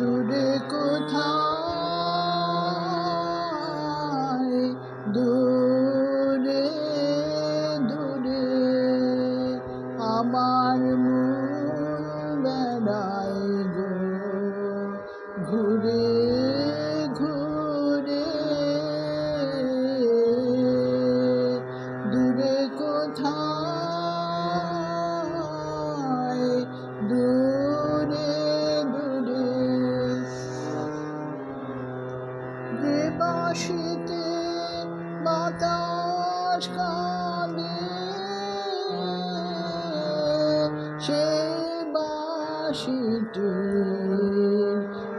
দূরে কোথায় বাঁশিতে বাতাস কাঁদে সে বাঁশিটি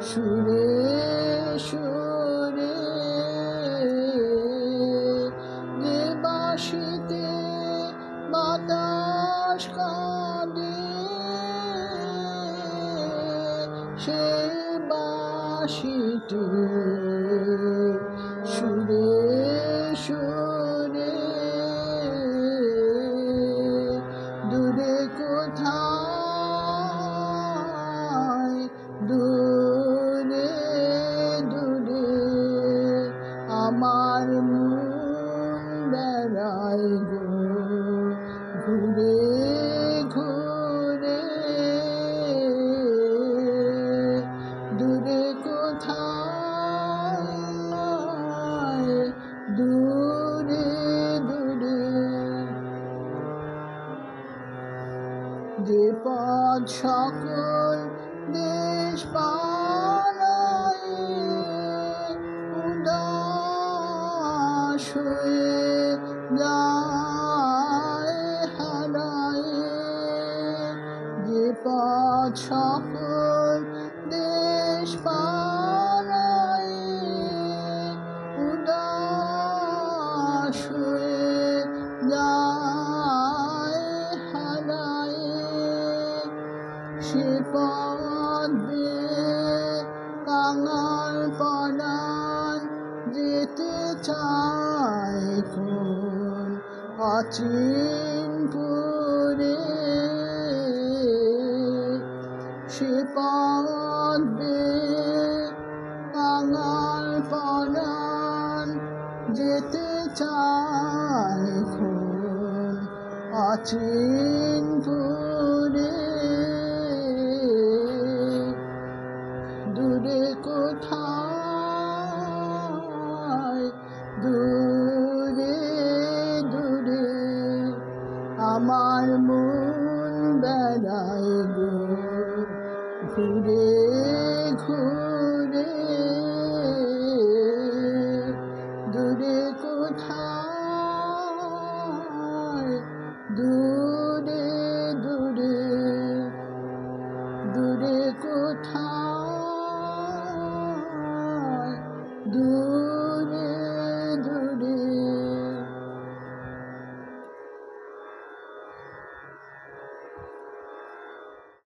সুরে সুরে যে বাঁশিতে বাতাস কাঁদে সে বাঁশিটি সুরে সুরে দূরে কোথায়? দূরে দূরে আমার মন বেড়ায় গো ঘুরে যে পথ সকল দেশ উদাস হয়ে যায় হারায়। যে পথ সকল সে পদে কাঙাল যেতে চায় কোন অচিন পুরে। সে পদে কাঙাল পরাণ যেতে চায় কোন অচিন পুরে। আমার মন বেড়ায় গো ঘুরে